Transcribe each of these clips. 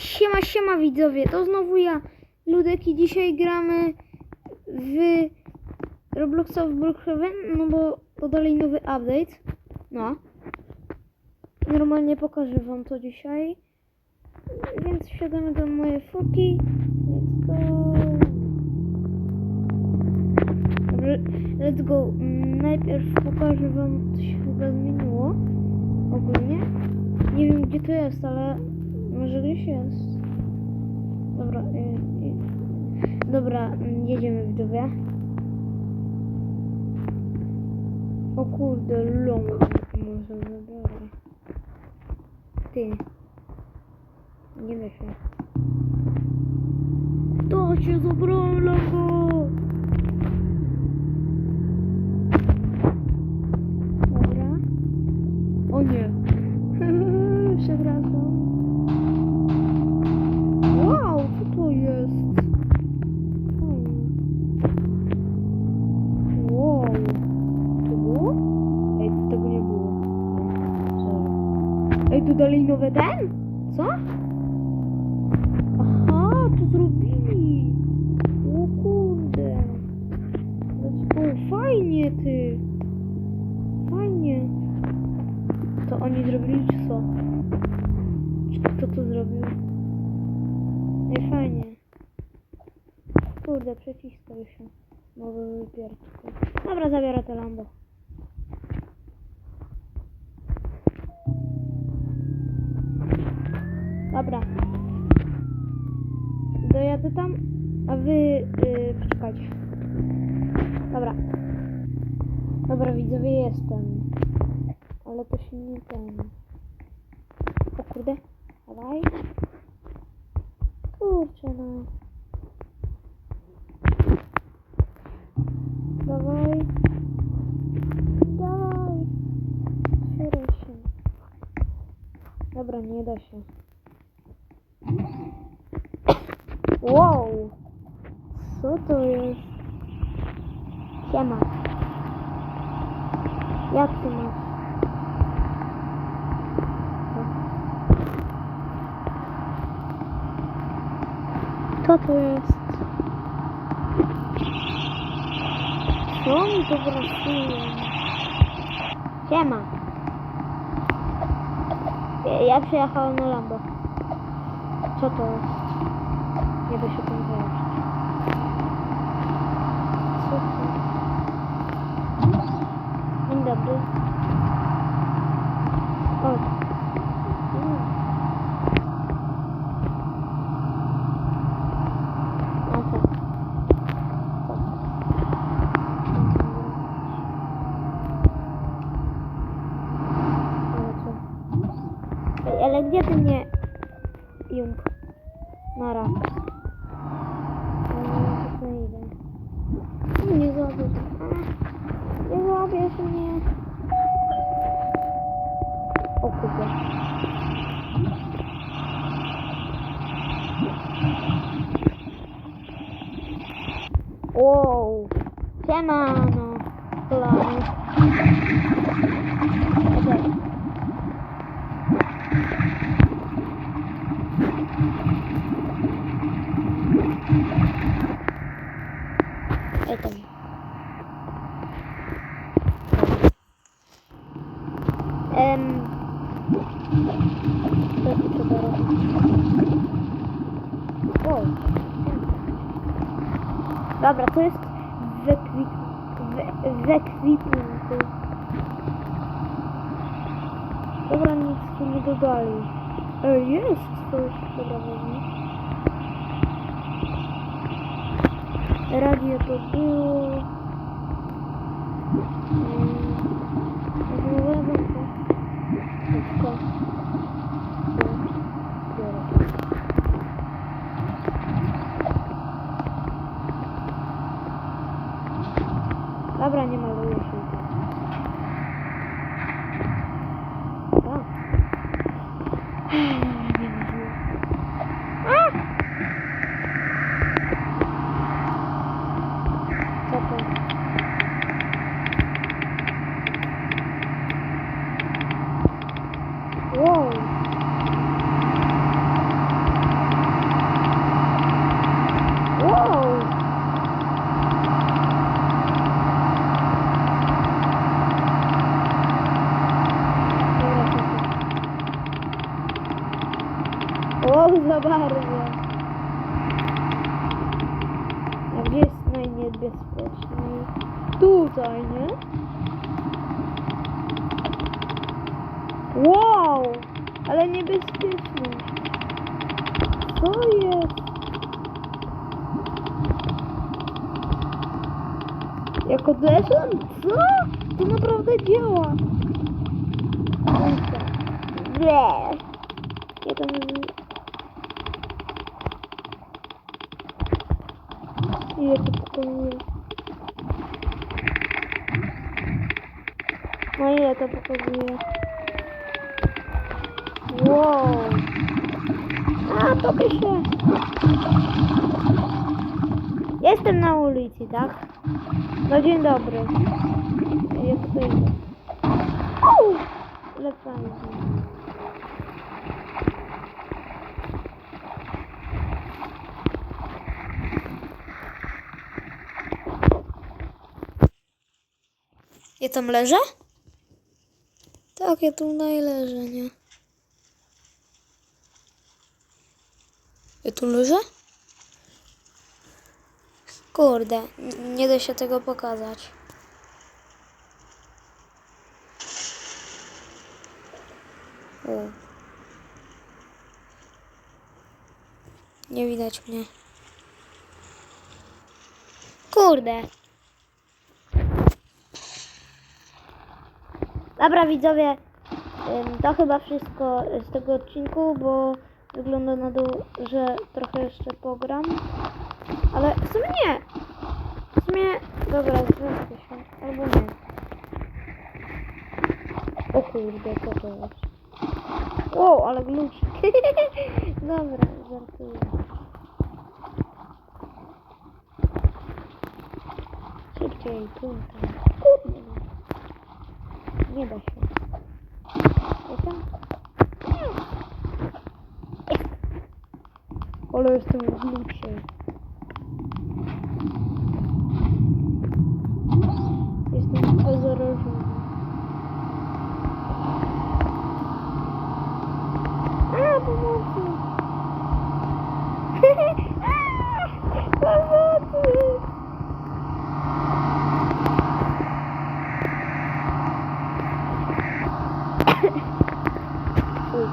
Siema, siema widzowie, to znowu ja, Ludek i dzisiaj gramy w Robloxa w Brookhaven, no bo to dalej nowy update, no. Normalnie pokażę wam to dzisiaj, więc wsiadamy do mojej foki, let's go. Let's go. Najpierw pokażę wam, co się chyba zmieniło ogólnie. Nie wiem gdzie to jest, ale może gdzieś jest. Dobra, y, y, dobra, mm, jedziemy w dół. O kurde, long może zabiorę. Ty. Nie się. To się zabrałem longo! Ej, nowe ten? Co? Aha, to zrobili. O kurde. Let's go. Fajnie, ty. Fajnie. To oni zrobili, czy co? Czy kto to zrobił? Nie fajnie. Kurde, przeciskał się. Nowy wypierdku. Dobra, zabiorę to Lambo. Dobra. Dojadę tam, a wy yy, poczekajcie. Dobra. Dobra, widzowie, jestem. Ale to się nie ten. O kurde. Dawaj. Kurczę no. Dawaj. Dawaj. Dobra, nie da się. Wow. Co to jest? Siema. Jak ty masz? Co to jest? Co oni tu pracują? Siema. Ja przyjechałem na Lambo. Co to jest? Nie da się Wow. Siemano. Kolano. Okej. Ej tam. Dobra, to jest w, ekwi, w, w ekwipunku. Dobra, nic tu nie dodali. Ej, jest coś. Dobra, wezmę. Radio to było. Mm, Rozmowę to. Wszystko. Biorę. Dobra, nie maluję się. O. Nie maluję. A! Co to? Wow. O, za bardzo. A gdzie jest najniebezpieczniej? Tutaj, nie? Wow! Ale niebezpieczny. Co jest? Jako deszczem? Co? To naprawdę działa. Ja tam... Ile to pokazuje? No ile to pokazuje? Wow. A, topię się. Jestem na ulicy, tak? No dzień dobry. Ja tutaj idę. Au! Ja tam leżę? Tak, ja tu leżę, nie? Ja tu leżę? Kurde, nie da się tego pokazać. O. Nie widać mnie. Kurde. Dobra widzowie, to chyba wszystko z tego odcinku, bo wygląda na to, że trochę jeszcze pogram. Ale w sumie nie. W sumie, dobra, zresztą się. Albo nie. O kurde, to jest? Ale glucik. dobra, żartuję. Szybciej. Kurde. No. Nie da się. Wiecie? Nie. Ale jestem w glucie. Jestem ozorożony. A, pomocy! A, pomocy! Uj.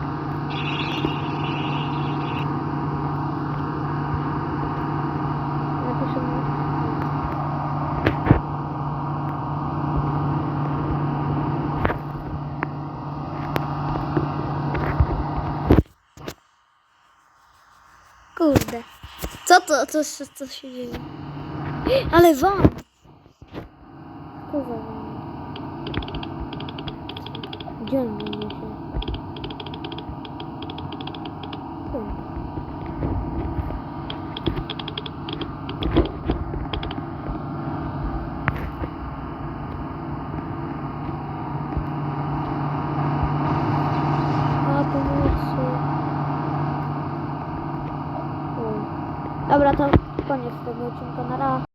Napiszę mu. Kurde. Co to, co, co, co się dzieje? Ale wam! Za wam? Gdzie on mnie niesie? Tu. A, pomocy. Tego odcinka. Na raz.